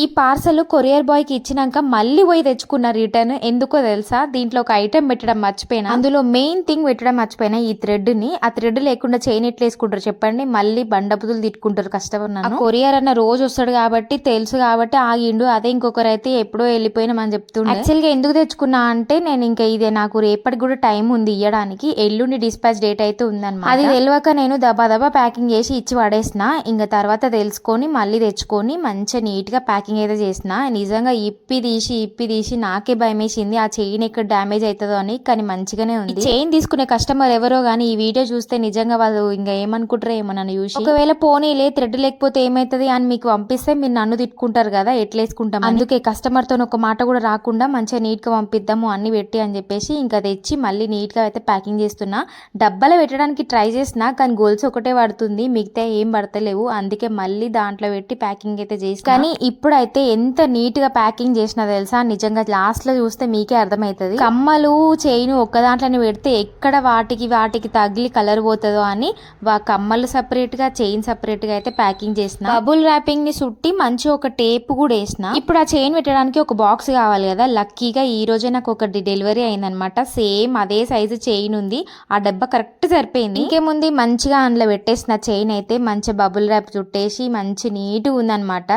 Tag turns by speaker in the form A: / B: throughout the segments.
A: ఈ parcel courier బాయ్కి ఇచ్చినాక మళ్ళీ పోయి తెచ్చుకున్న రిటర్న్ ఎందుకో తెలుసా? దీంట్లో ఒక ఐటెం పెట్టడం మర్చిపోయినా. అందులో మెయిన్ థింగ్ పెట్టడం మర్చిపోయినా ఈ థ్రెడ్ని. ఆ థ్రెడ్ లేకుండా చైన్ ఎట్లా వేసుకుంటారు చెప్పండి. మళ్ళీ బండపుతులు తిట్టుకుంటారు కష్టపడి నన్ను. కొరియర్ అన్న రోజు వస్తాడు కాబట్టి తెలుసు కాబట్టి ఆగిండు అదే ఇంకొకరు అయితే ఎప్పుడో వెళ్ళిపోయినామని చెప్తుండే. యాక్చువల్గా ఎందుకు తెచ్చుకున్నా అంటే నేను ఇంకా ఇదే నాకు రేపటికి కూడా టైం ఉంది ఇయ్యడానికి. ఎల్లుండి డిస్పాచ్ డేట్ అయితే ఉందన్నమాట. అది తెలియక నేను దబా దబా ప్యాకింగ్ చేసి ఇచ్చి పడేసిన. ఇంకా తర్వాత తెలుసుకొని మళ్ళీ తెచ్చుకొని మంచిగా నీట్గా ప్యాకింగ్ అయితే చేసిన నిజంగా ఇప్పి తీసి ఇప్పి తీసి నాకే భయం వేసింది ఆ చైన్ ఎక్కడ డ్యామేజ్ అవుతుందో అని కానీ మంచిగానే ఉంది. చైన్ తీసుకునే కస్టమర్ ఎవరో గానీ ఈ వీడియో చూస్తే నిజంగా వాళ్ళు ఇంకా ఏమనుకుంటారో ఏమో నన్ను చూసి ఒకవేళ పోనీలే థ్రెడ్ లేకపోతే ఏమైతుంది? అని మీకు పంపిస్తే మీరు నన్ను తిట్టుకుంటారు కదా ఎట్లేసుకుంటాం అందుకే కస్టమర్తో ఒక మాట కూడా రాకుండా మంచిగా నీట్గా పంపిద్దాము అన్ని పెట్టి అని చెప్పేసి ఇంకా తెచ్చి మళ్ళీ నీట్గా అయితే ప్యాకింగ్ చేస్తున్నా. డబ్బాలో పెట్టడానికి ట్రై చేసినా కానీ గోల్స్ ఒకటే పడుతుంది. మిగతా ఏం పడతలేవు. అందుకే మళ్ళీ దాంట్లో పెట్టి ప్యాకింగ్ అయితే చేసి కానీ ఇప్పుడు అయితే ఎంత నీట్గా ప్యాకింగ్ చేసినా తెలుసా? నిజంగా లాస్ట్లో చూస్తే మీకే అర్థమవుతుంది కమ్మలు చైన్ ఒక్క దాంట్లోనే పెడితే ఎక్కడ వాటికి వాటికి తగిలి కలర్ పోతుందో అని కమ్మలు సపరేట్గా చైన్ సపరేట్గా అయితే ప్యాకింగ్ చేసిన. బబుల్ ర్యాపింగ్ని సుట్టి మంచి ఒక టేప్ కూడా వేసిన. ఇప్పుడు ఆ చైన్ పెట్టడానికి ఒక బాక్స్ కావాలి కదా? లక్కీగా ఈ రోజే నాకు ఒకటి డెలివరీ అయిందనమాట సేమ్ అదే సైజు చైన్ ఉంది. ఆ డబ్బా కరెక్ట్ సరిపోయింది. ఇంకేముంది? మంచిగా అందులో పెట్టేసిన చైన్ అయితే మంచి బబుల్ ర్యాప్ చుట్టేసి మంచి నీట్గా ఉందన్నమాట.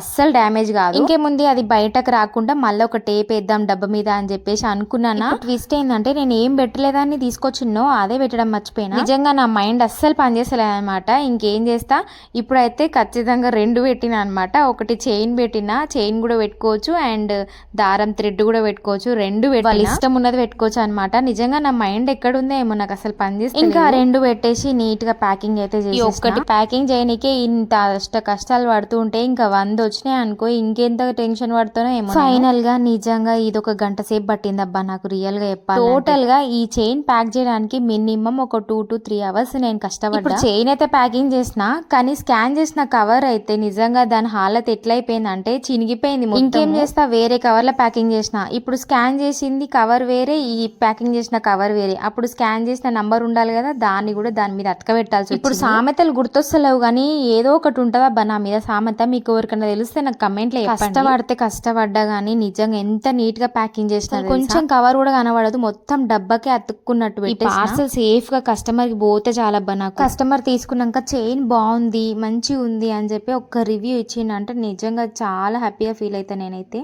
A: అస్సలు డ్యామేజ్ కాదు. ఇంకేముంది అది బయటకు రాకుండా మళ్ళీ ఒక టేప్ వేద్దాం డబ్బా మీద అని చెప్పేసి అనుకున్నానా? ట్విస్ట్ ఏంటంటే నేను ఏం పెట్టలేదని తీసుకొచ్చిన్నో అదే పెట్టడం మర్చిపోయినా. నిజంగా నా మైండ్ అస్సలు పనిచేస్తలేదు అనమాట ఇంకేం చేస్తా? ఇప్పుడైతే ఖచ్చితంగా రెండు పెట్టిన అనమాట ఒకటి చైన్ పెట్టిన చైన్ కూడా పెట్టుకోవచ్చు అండ్ దారం థ్రెడ్ కూడా పెట్టుకోవచ్చు. రెండు పెట్టి వాళ్ళ ఇష్టం ఉన్నది పెట్టుకోవచ్చు అనమాట నిజంగా నా మైండ్ ఎక్కడుందో ఏమో నాకు అసలు పనిచేస్తుంది ఇంకా రెండు పెట్టేసి నీట్గా ప్యాకింగ్ అయితే చేసి ఒక్కటి ప్యాకింగ్ చేయనికే ఇంత అష్ట కష్టాలు పడుతూ ఉంటే ఇంకా వంద వచ్చినాయి అనుకో ఇంకెంత టెన్షన్ పడుతానో ఏమో ఫైనల్గా నిజంగా ఇది ఒక గంట సేపు పట్టింది అబ్బా నాకు రియల్గా చెప్పాలి టోటల్గా ఈ చైన్ ప్యాక్ చేయడానికి మినిమం ఒక టూ టు త్రీ అవర్స్ నేను కష్టపడ్డా. చైన్ అయితే ప్యాకింగ్ చేసిన కానీ స్కాన్ చేసిన కవర్ అయితే నిజంగా దాని హాలత్ ఎట్లయిపోయింది అంటే చినిగిపోయింది. ఇంకేం చేస్తా? వేరే కవర్లో ప్యాకింగ్ చేసిన. ఇప్పుడు స్కాన్ చేసింది కవర్ వేరే ఈ ప్యాకింగ్ చేసిన కవర్ వేరే. అప్పుడు స్కాన్ చేసిన నంబర్ ఉండాలి కదా దాన్ని కూడా దాని మీద అతకబెట్టాల్సి ఇప్పుడు సామెతలు గుర్తొస్తలేవు కానీ ఏదో ఒకటి ఉంటుందా అబ్బా నా మీద. సామెత మీకు ఎవరికైనా తెలిస్తే నాకు కమెంట్లో కష్టపడితే కష్టపడ్డా గానీ నిజంగా ఎంత నీట్గా ప్యాకింగ్ చేసిన కొంచెం కవర్ కూడా కనబడదు. మొత్తం డబ్బాకే అతుక్కున్నట్టు పార్సల్ సేఫ్గా కస్టమర్కి పోతే చాలా అబ్బా నాకు. కస్టమర్ తీసుకున్నాక చైన్ బాగుంది మంచి ఉంది అని చెప్పి ఒక రివ్యూ ఇచ్చిండంటే నిజంగా చాలా హ్యాపీగా ఫీల్ అవుతా నేనైతే.